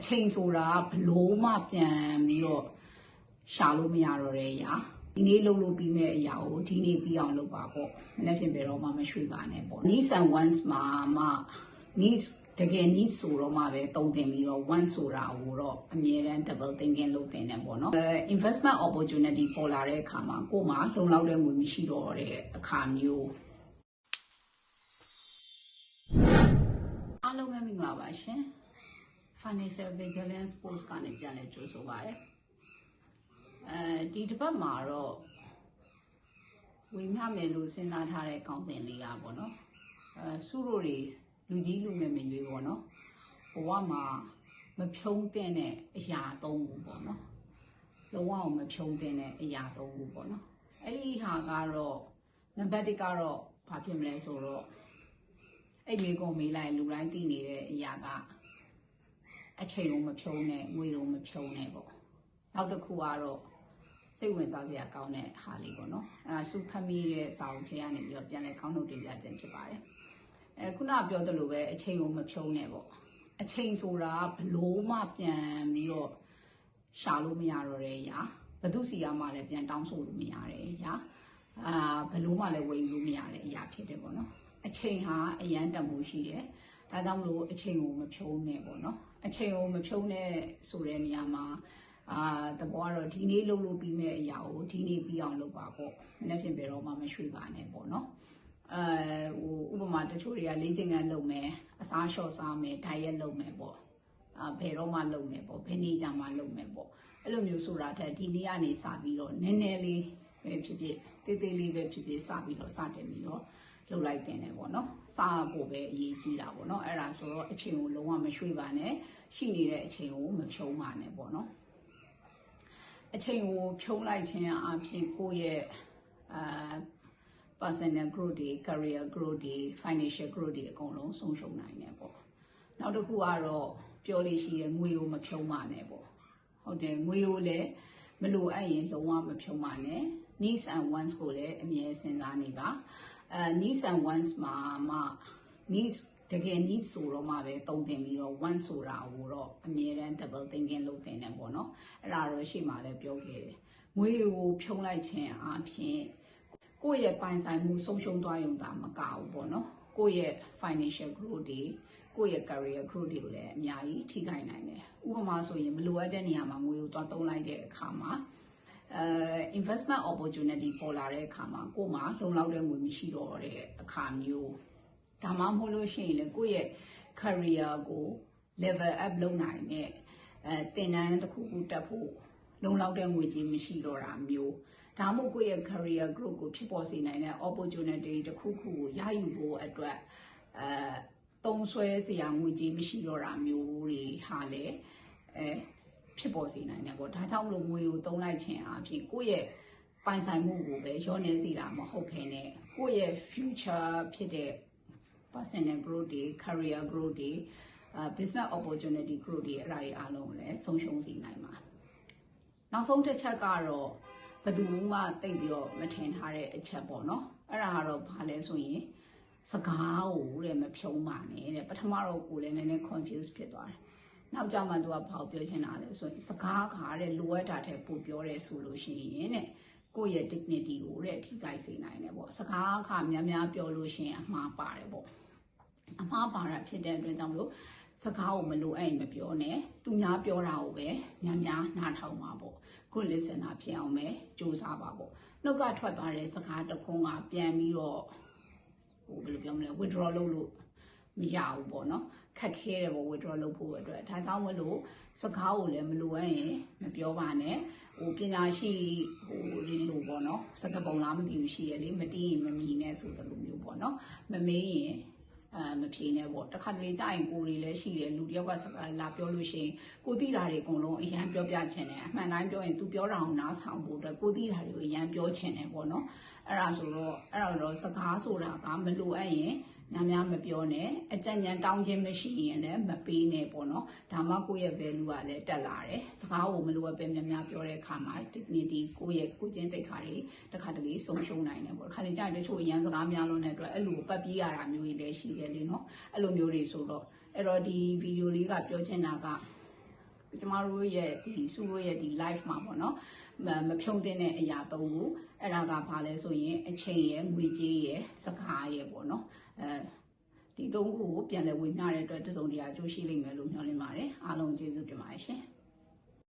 အချိန်ဆိုတာဘလို့မှပြန်ပြီးတော့ရှာလို့မရတော့တဲ့အရာဒီနေ့လုပ်လို့ပြီးမဲ့အရာကိုဒီနေ့ပြီးအောင်လုပ်ပါပေါ့မနေ့ပြင်ဘယ်တော့မှမရွှေ့ပါနဲ့ပေါ့ needs and wants မှာမှ needs တကယ် needs ဆိုတော့မှပဲတုံ့တင်ပြီးတော့ want ဆိုတာကိုတော့အမြဲတမ်း double thinking လုပ်တင်တယ်ပေါ့နော်အဲ investment opportunity ပေါ်လာတဲ့အခါမှာကိုယ်မှာလုံလောက်တဲ့ငွေမရှိတော့တဲ့အခါမျိုးအားလုံးပဲမင်္ဂလာပါရှင် financial vigilance post ကနေပြန်လဲကြိုဆိုပါရစေအဲဒီတစ်ပတ်မှာတော့ဝေမျှမယ်လို့စဉ်းစားထားတဲ့ကောင်းတင်လေးอ่ะပေါ့နော်အဲစုတို့တွေလူကြီးလူငယ်မရွေးပေါ့နော်ဘဝမှာမဖြုံးတဲ့အရာသုံးခုပေါ့နော်လုံးဝမဖြုံးတဲ့အရာသုံးခုပေါ့နော်အဲ့ဒီဟာကတော့နံပါတ်1ကတော့ဘာဖြစ်မလဲဆိုတော့အဲ့မိကုံမေးလိုက်လူတိုင်းသိနေတဲ့အရာက အချိန်ကိုမဖြုံးနဲ့ငွေကိုမဖြုံးနဲ့ပေါ့နောက်တစ်ခုကတော့စိတ်ဝင်စားစရာကောင်းတဲ့ဟာလေးပေါ့နော်အဲ့ဒါစုဖတ်မိတဲ့စာအုပ်ထဲကနေပြီးတော့ပြန်လဲကောင်းထုတ်တင်ပြခြင်းဖြစ်ပါတယ်အဲခုနပြောသလိုပဲအချိန်ကိုမဖြုံးနဲ့ပေါ့အချိန်ဆိုတာဘလို့မှပြန်ပြီးတော့ရှာလို့မရတော့တဲ့အရာဘသူစီကမှလည်းပြန်တောင်းဆိုလို့မရတဲ့အရာအာဘလို့မှလည်းဝယ်လို့မရတဲ့အရာဖြစ်တယ်ပေါ့နော်အချိန်ဟာအရန်တန်ဖိုးရှိတယ် ဒါကြောင့်မလို့အချိန်ကိုမဖြုံးနဲ့ပေါ့နော်အချိန်ကိုမဖြုံးနဲ့ဆိုတဲ့နေရာမှာအာတဘောကတော့ဒီနေ့လုပ်လို့ပြီးမဲ့အရာကိုဒီနေ့ပြီးအောင်လုပ်ပါပေါ့မနေ့ပြင်ဘယ်တော့မှမရွှေ့ပါနဲ့ပေါ့နော်အဲဟိုဥပမာတချို့တွေကလေ့ကျင့်ခန်းလုပ်မယ်အစားလျှော့စားမယ် diet လုပ်မယ်ပေါ့အာဘယ်တော့မှလုပ်မယ်ပေါ့ဘယ်နေ့ကြမှာလုပ်မယ်ပေါ့အဲ့လိုမျိုးဆိုတာထက်ဒီနေ့ကနေစပြီးတော့နည်းနည်းလေးပဲဖြစ်ဖြစ်တေးသေးလေးပဲဖြစ်ဖြစ်စပြီးတော့စတင်ပြီးတော့ လှုပ်လိုက်တင်တယ်ပေါ့နော်စားဖို့ပဲအရေးကြီးတာပေါ့နော်အဲ့ဒါဆိုတော့အချိန်ကိုလုံးဝမရွှေ့ပါနဲ့ရှိနေတဲ့အချိန်ကိုမဖြုံးပါနဲ့ပေါ့နော်အချိန်ကိုဖြုံးလိုက်ခြင်းအပြင်ကိုယ့်ရဲ့အာ personal growth တွေ career growth တွေ financial growth တွေအကုန်လုံးဆုံးရှုံးနိုင်တယ်ပေါ့နောက်တစ်ခုကတော့ပြောလို့ရှိတဲ့ငွေကိုမဖြုံးပါနဲ့ပေါ့ဟုတ်တယ်ငွေကိုလည်းမလိုအပ်ရင်လုံးဝမဖြုံးပါနဲ့ needs and wants ကိုလည်းအမြဲစဉ်းစားနေပါ အဲ needs and wants မှာမှ needs တကယ် needs ဆိုတော့မှပဲတုံ့တင်ပြီးတော့ want ဆိုတာကိုတော့အမြဲတမ်း double thinking လုပ်တင်တယ်ပေါ့နော်အဲ့ဒါတော့ရှေ့မှာလည်းပြောခဲ့တယ်ငွေကိုဖြုံးလိုက်ခြင်းအပြင်ကိုယ့်ရဲ့ပိုင်ဆိုင်မှုဆုံးရှုံးသွားရုံသာမကဘူးပေါ့နော်ကိုယ့်ရဲ့ financial growth တွေကိုယ့်ရဲ့ career growth တွေကိုလည်းအများကြီးထိခိုက်နိုင်တယ်ဥပမာဆိုရင်မလိုအပ်တဲ့နေရာမှာငွေကိုသွားသုံးလိုက်တဲ့အခါမှာအဲ investment opportunity ပေါ်လာတဲ့အခါမှာကို့မှာလုံလောက်တဲ့ငွေမရှိတော့တဲ့အခါမျိုးဒါမှမဟုတ်လို့ရှိရင်လေကိုယ့်ရဲ့ career ကို level up လုပ်နိုင်တဲ့အဲတင်တန်းတစ်ခုခုတက်ဖို့လုံလောက်တဲ့ငွေကြေးမရှိတော့တာမျိုးဒါမှမဟုတ်ကိုယ့်ရဲ့ career growth ကိုဖြစ်ပေါ်စေနိုင်တဲ့ opportunity တစ်ခုခုကိုရယူဖို့အတွက်အဲတုံးဆွဲစရာငွေကြေးမရှိတော့တာမျိုးတွေဟာလေအဲ ဖြစ်ပေါ်စေနိုင်တယ်ပေါ့ဒါကြောင့်မလို့ငွေကိုတုံးလိုက်ခြင်းအပြင်ကိုယ့်ရဲ့ပိုင်ဆိုင်မှုကိုပဲရောနေစေတာမဟုတ်ဘဲနဲ့ကိုယ့်ရဲ့ future ဖြစ်တဲ့ personal growth တွေ career growth တွေ business opportunity growth တွေအဲ့ဒါတွေအားလုံးကိုလည်းဆုံးရှုံးစေနိုင်ပါနောက်ဆုံးတစ်ချက်ကတော့ဘယ်သူမှတိတ်ပြီးတော့မထင်ထားတဲ့အချက်ပေါ့နော်အဲ့ဒါကတော့ဘာလဲဆိုရင်စကားကိုတဲ့မဖြုံးပါနဲ့တဲ့ပထမတော့ကိုလည်းနည်းနည်း confuse ဖြစ်သွားတယ် နောက်ကြမှာသူကဘာပြောချင်တာလဲဆိုရင်စကားကားတဲ့လိုအပ်တာတဲ့ပို့ပြောတယ်ဆိုလို့ရှိရင်တဲ့ကိုယ့်ရဲ့ dignity ကိုတဲ့ထိခိုက်စေနိုင်တယ်ပေါ့စကားခါများများပြောလို့ရှိရင်အမှားပါတယ်ပေါ့အမှားပါတာဖြစ်တဲ့အတွက်ကြောင့်မလို့စကားကိုမလိုအပ်ရင်မပြောနဲ့သူများပြောတာကိုပဲများများနားထောင်ပါပေါ့ good listener ဖြစ်အောင်ပဲစူးစမ်းပါပေါ့နှုတ်ကထွက်သွားတဲ့စကားတစ်ခုကပြန်ပြီးတော့ဟိုဘယ်လိုပြောမလဲ withdraw လုပ်လို့ မရဘူးပေါ့နော်ခက်ခဲတယ်ပေါ့ withdraw လုပ်ဖို့အတွက်ဒါကြောင့်မလို့စကားကိုလည်းမလိုအပ်ရင်မပြောပါနဲ့ဟိုပညာရှိဟိုဒီလိုပေါ့နော်စကားပုံလားမသိဘူးရှိရလေမတီးရင်မမီနဲ့ဆိုတဲ့လိုမျိုးပေါ့နော်မမေးရင်အဲမဖြေနဲ့ပေါ့တခါတလေကြာရင်ကိုယ်တွေလည်းရှိတယ်လူတယောက်ကလာပြောလို့ရှိရင်ကိုသိတာတွေအကုန်လုံးအရန်ပြောပြချင်တယ်အမှန်တိုင်းပြောရင် तू ပြောတာအောင်နားဆောင်ဖို့အတွက်ကိုသိတာတွေကိုအရန်ပြောချင်တယ်ပေါ့နော်အဲ့ဒါဆိုတော့အဲ့ဒါတော့စကားဆိုတာကမလိုအပ်ရင်များများမပြောနဲ့အကြံဉာဏ်တောင်းခြင်းမရှိရင်လည်းမပေးနဲ့ပေါ့နော်ဒါမှကိုယ့်ရဲ့ value ကလည်းတက်လာတယ်စကားကိုမလိုအပ်ပဲများများပြောတဲ့အခါမှာ dignity ကိုယ့်ရဲ့ကိုကျင်းတိတ်ခါတွေတခါတလေဆုံးရှုံးနိုင်တယ်ပေါ့ခါလေကြာရင်တချို့အရန်စကားများလို့တဲ့အတွက်အဲ့လိုပတ်ပြေးရတာမျိုးတွေလည်းရှိတယ်လေနော်အဲ့လိုမျိုးတွေဆိုတော့အဲ့တော့ဒီဗီဒီယိုလေးကပြောချင်တာက ကျမတို့ရဲ့ဒီစုတို့ရဲ့ဒီ live မှာပေါ့နော်မမဖြုံးတဲ့အရာသုံးခုအဲ့ဒါကဘာလဲဆိုရင်အချိန်ရယ်ငွေကြေးရယ်စကားရယ်ပေါ့နော်အဲဒီသုံးခုကိုပြန်လည်ဝေမျှတဲ့အတွက်တစုံတရာအကျိုးရှိလိမ့်မယ်လို့မျှော်လင့်ပါတယ်အားလုံးကျေးဇူးတင်ပါတယ်ရှင်